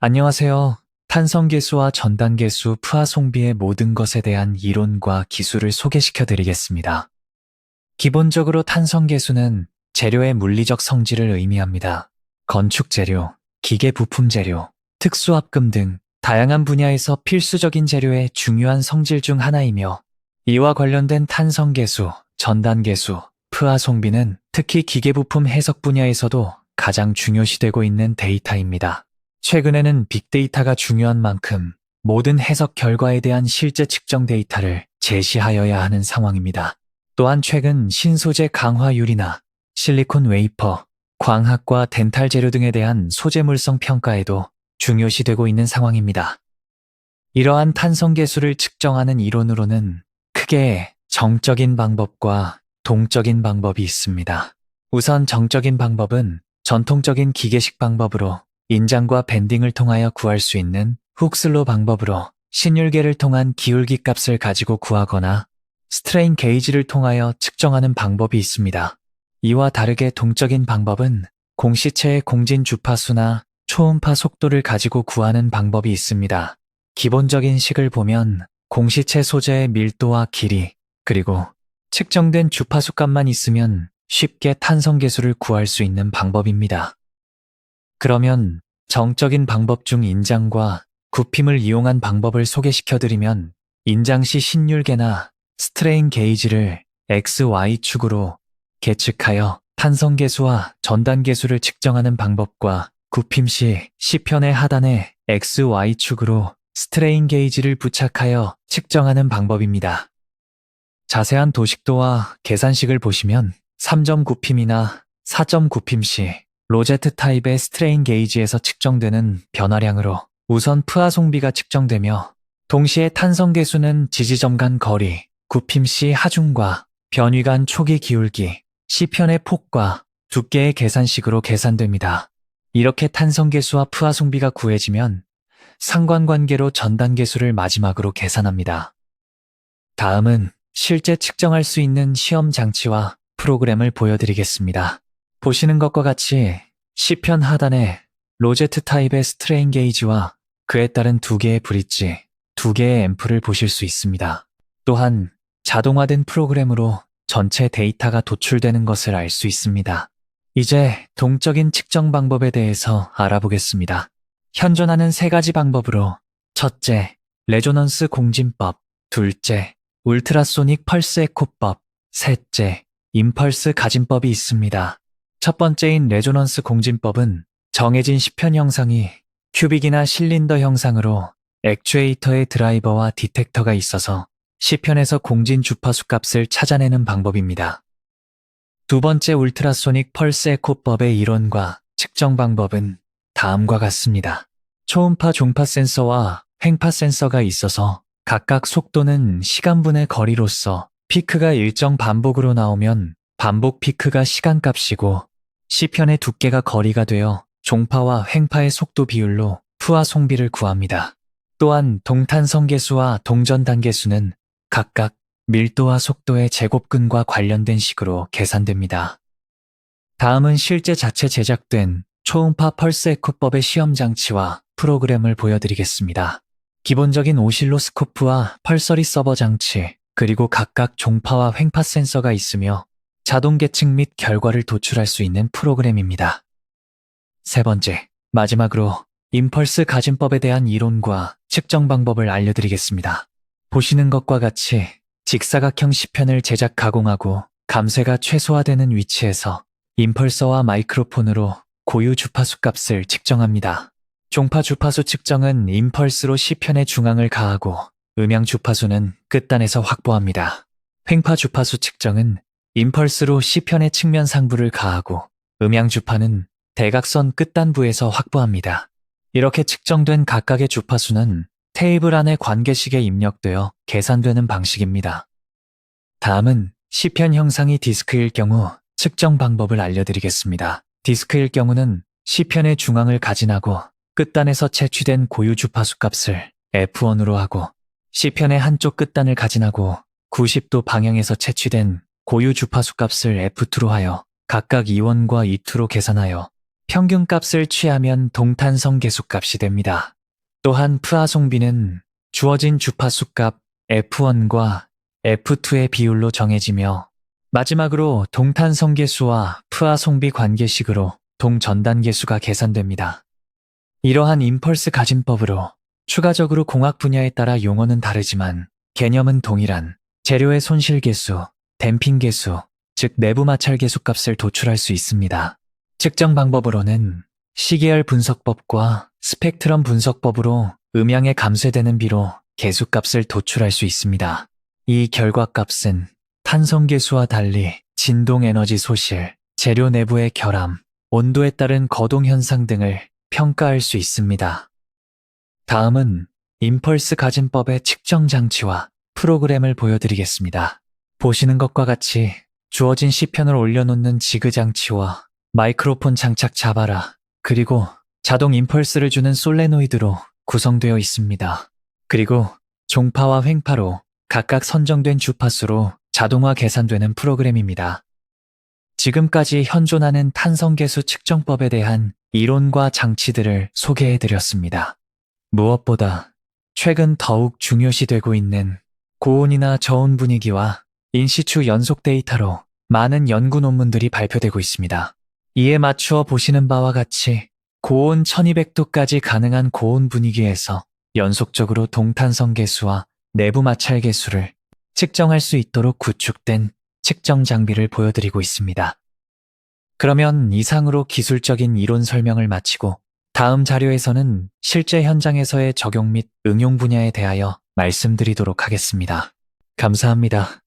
안녕하세요. 탄성계수와 전단계수 푸아송비의 모든 것에 대한 이론과 기술을 소개시켜 드리겠습니다. 기본적으로 탄성계수는 재료의 물리적 성질을 의미합니다. 건축 재료, 기계 부품 재료, 특수합금 등 다양한 분야에서 필수적인 재료의 중요한 성질 중 하나이며 이와 관련된 탄성계수, 전단계수, 푸아송비는 특히 기계부품 해석 분야에서도 가장 중요시되고 있는 데이터입니다. 최근에는 빅데이터가 중요한 만큼 모든 해석 결과에 대한 실제 측정 데이터를 제시하여야 하는 상황입니다. 또한 최근 신소재 강화율이나 실리콘 웨이퍼, 광학과 덴탈 재료 등에 대한 소재물성 평가에도 중요시되고 있는 상황입니다. 이러한 탄성계수를 측정하는 이론으로는 크게 정적인 방법과 동적인 방법이 있습니다. 우선 정적인 방법은 전통적인 기계식 방법으로 인장과 밴딩을 통하여 구할 수 있는 훅슬로 방법으로 신율계를 통한 기울기 값을 가지고 구하거나 스트레인 게이지를 통하여 측정하는 방법이 있습니다. 이와 다르게 동적인 방법은 공시체의 공진 주파수나 초음파 속도를 가지고 구하는 방법이 있습니다. 기본적인 식을 보면 공시체 소재의 밀도와 길이, 그리고 측정된 주파수 값만 있으면 쉽게 탄성 계수를 구할 수 있는 방법입니다. 그러면 정적인 방법 중 인장과 굽힘을 이용한 방법을 소개시켜드리면 인장 시 신율계나 스트레인 게이지를 XY축으로 계측하여 탄성계수와 전단계수를 측정하는 방법과 굽힘 시 시편의 하단에 XY축으로 스트레인 게이지를 부착하여 측정하는 방법입니다. 자세한 도식도와 계산식을 보시면 3점 굽힘이나 4점 굽힘 시 로제트 타입의 스트레인 게이지에서 측정되는 변화량으로 우선 푸아 송비가 측정되며 동시에 탄성 계수는 지지점 간 거리, 굽힘 시 하중과 변위 간 초기 기울기, 시편의 폭과 두께의 계산식으로 계산됩니다. 이렇게 탄성 계수와 푸아 송비가 구해지면 상관관계로 전단 계수를 마지막으로 계산합니다. 다음은 실제 측정할 수 있는 시험 장치와 프로그램을 보여드리겠습니다. 보시는 것과 같이 시편 하단에 로제트 타입의 스트레인 게이지와 그에 따른 두 개의 브릿지, 두 개의 앰프를 보실 수 있습니다. 또한 자동화된 프로그램으로 전체 데이터가 도출되는 것을 알 수 있습니다. 이제 동적인 측정 방법에 대해서 알아보겠습니다. 현존하는 세 가지 방법으로 첫째, 레조넌스 공진법, 둘째, 울트라소닉 펄스 에코법, 셋째, 임펄스 가진법이 있습니다. 첫 번째인 레조넌스 공진법은 정해진 시편 형상이 큐빅이나 실린더 형상으로 액추에이터의 드라이버와 디텍터가 있어서 시편에서 공진 주파수 값을 찾아내는 방법입니다. 두 번째 울트라소닉 펄스 에코법의 이론과 측정 방법은 다음과 같습니다. 초음파 종파 센서와 횡파 센서가 있어서 각각 속도는 시간분의 거리로서 피크가 일정 반복으로 나오면 반복 피크가 시간값이고 시편의 두께가 거리가 되어 종파와 횡파의 속도 비율로 푸와 송비를 구합니다. 또한 동탄성계수와 동전단계수는 각각 밀도와 속도의 제곱근과 관련된 식으로 계산됩니다. 다음은 실제 자체 제작된 초음파 펄스 에코법의 시험 장치와 프로그램을 보여드리겠습니다. 기본적인 오실로스코프와 펄서리 서버 장치, 그리고 각각 종파와 횡파 센서가 있으며 자동 계측 및 결과를 도출할 수 있는 프로그램입니다. 세 번째, 마지막으로 임펄스 가진법에 대한 이론과 측정 방법을 알려드리겠습니다. 보시는 것과 같이 직사각형 시편을 제작 가공하고 감쇄가 최소화되는 위치에서 임펄서와 마이크로폰으로 고유 주파수 값을 측정합니다. 종파 주파수 측정은 임펄스로 시편의 중앙을 가하고 음향 주파수는 끝단에서 확보합니다. 횡파 주파수 측정은 임펄스로 시편의 측면 상부를 가하고 음향 주파는 대각선 끝단부에서 확보합니다. 이렇게 측정된 각각의 주파수는 테이블 안에 관계식에 입력되어 계산되는 방식입니다. 다음은 시편 형상이 디스크일 경우 측정 방법을 알려드리겠습니다. 디스크일 경우는 시편의 중앙을 가진하고 끝단에서 채취된 고유 주파수 값을 F1으로 하고 시편의 한쪽 끝단을 가진하고 90도 방향에서 채취된 고유 주파수 값을 F2로 하여 각각 2원과 2투로 계산하여 평균 값을 취하면 동탄성 계수 값이 됩니다. 또한 프아송비는 주어진 주파수 값 F1과 F2의 비율로 정해지며 마지막으로 동탄성 계수와 프아송비 관계식으로 동전단 계수가 계산됩니다. 이러한 임펄스 가진법으로 추가적으로 공학 분야에 따라 용어는 다르지만 개념은 동일한 재료의 손실 계수, 댐핑 계수, 즉 내부 마찰 계수 값을 도출할 수 있습니다. 측정 방법으로는 시계열 분석법과 스펙트럼 분석법으로 음양에 감쇄되는 비로 계수 값을 도출할 수 있습니다. 이 결과 값은 탄성 계수와 달리 진동 에너지 소실, 재료 내부의 결함, 온도에 따른 거동 현상 등을 평가할 수 있습니다. 다음은 임펄스 가진법의 측정 장치와 프로그램을 보여드리겠습니다. 보시는 것과 같이 주어진 시편을 올려놓는 지그 장치와 마이크로폰 장착 자바라, 그리고 자동 임펄스를 주는 솔레노이드로 구성되어 있습니다. 그리고 종파와 횡파로 각각 선정된 주파수로 자동화 계산되는 프로그램입니다. 지금까지 현존하는 탄성계수 측정법에 대한 이론과 장치들을 소개해 드렸습니다. 무엇보다 최근 더욱 중요시되고 있는 고온이나 저온 분위기와 인시추 연속 데이터로 많은 연구 논문들이 발표되고 있습니다. 이에 맞추어 보시는 바와 같이 고온 1200도까지 가능한 고온 분위기에서 연속적으로 동탄성 계수와 내부 마찰 계수를 측정할 수 있도록 구축된 측정 장비를 보여드리고 있습니다. 그러면 이상으로 기술적인 이론 설명을 마치고 다음 자료에서는 실제 현장에서의 적용 및 응용 분야에 대하여 말씀드리도록 하겠습니다. 감사합니다.